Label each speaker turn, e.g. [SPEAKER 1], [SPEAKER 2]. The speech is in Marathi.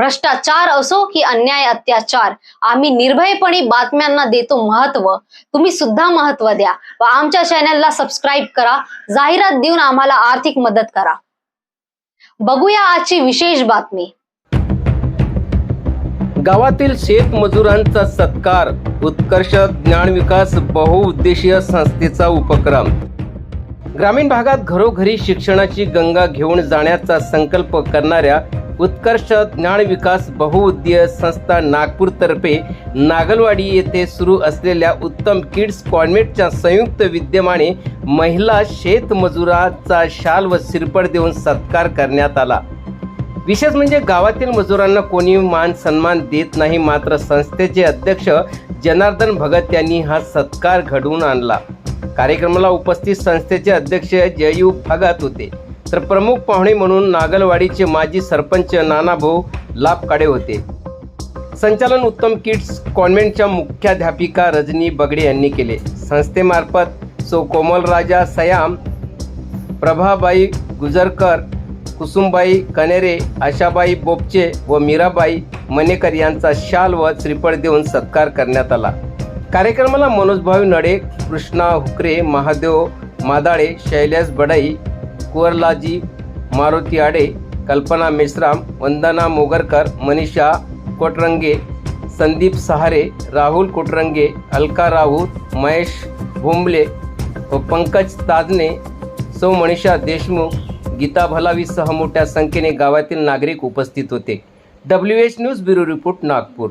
[SPEAKER 1] भ्रष्टाचार असो की अन्याय अत्याचार आम्ही निर्भयपणे बातम्यांना देतो महत्त्व. तुम्ही सुद्धा महत्त्व द्या व आमच्या चॅनलला सबस्क्राईब करा. जाहिरात देऊन आम्हाला आर्थिक मदत करा. बघूया आजची विशेष बातमी.
[SPEAKER 2] गावातील शेतमजुरांचा सत्कार उत्कर्ष ज्ञान विकास बहुउद्देशीय संस्थेचा उपक्रम. ग्रामीण भागात घरोघरी शिक्षणाची गंगा घेऊन जाण्याचा संकल्प करणाऱ्या उत्कर्ष ज्ञान विकास बहुउद्देशीय संस्था नागपूरतर्फे नागलवाडी येथे सुरू असलेल्या उत्तम किड्स कॉन्व्हेंटच्या संयुक्त विद्यमाने महिला शेतमजुराचा शाल व सिरपड देऊन सत्कार करण्यात आला. विशेष म्हणजे गावातील मजुरांना कोणी मान सन्मान देत नाही मात्र संस्थेचे अध्यक्ष जनार्दन भगत यांनी हा सत्कार घडवून आणला. कार्यक्रमाला उपस्थित संस्थेचे अध्यक्ष जयू भगत होते. तर प्रमुख पाहुणे म्हणून नागलवाडीचे माजी सरपंच नानाभाऊ लाभकाडे होते. संचालन उत्तम किड्स कॉन्व्हेंटच्या मुख्याध्यापिका रजनी बगडे यांनी केले. संस्थेमार्फत सो कोमलराजा सयाम प्रभाबाई गुजरकर कुसुमबाई कनेरे आशाबाई बोपचे व मीराबाई मनेकर यांचा शाल व श्रीफळ देऊन सत्कार करण्यात आला. कार्यक्रमाला मनोजभाऊ नडे कृष्णा हुकरे महादेव मादाळे शैलेश बडाई कुवरलाजी मारुती आडे कल्पना मेश्राम वंदना मोगरकर मनीषा कोटरंगे संदीप सहारे राहुल कोटरंगे अलका राऊत महेश भोंबले व पंकज ताजने सौ मनीषा देशमुख गीता भलावीसह मोठ्या संख्येने गावातील नागरिक उपस्थित होते. W H news bureau report Nagpur.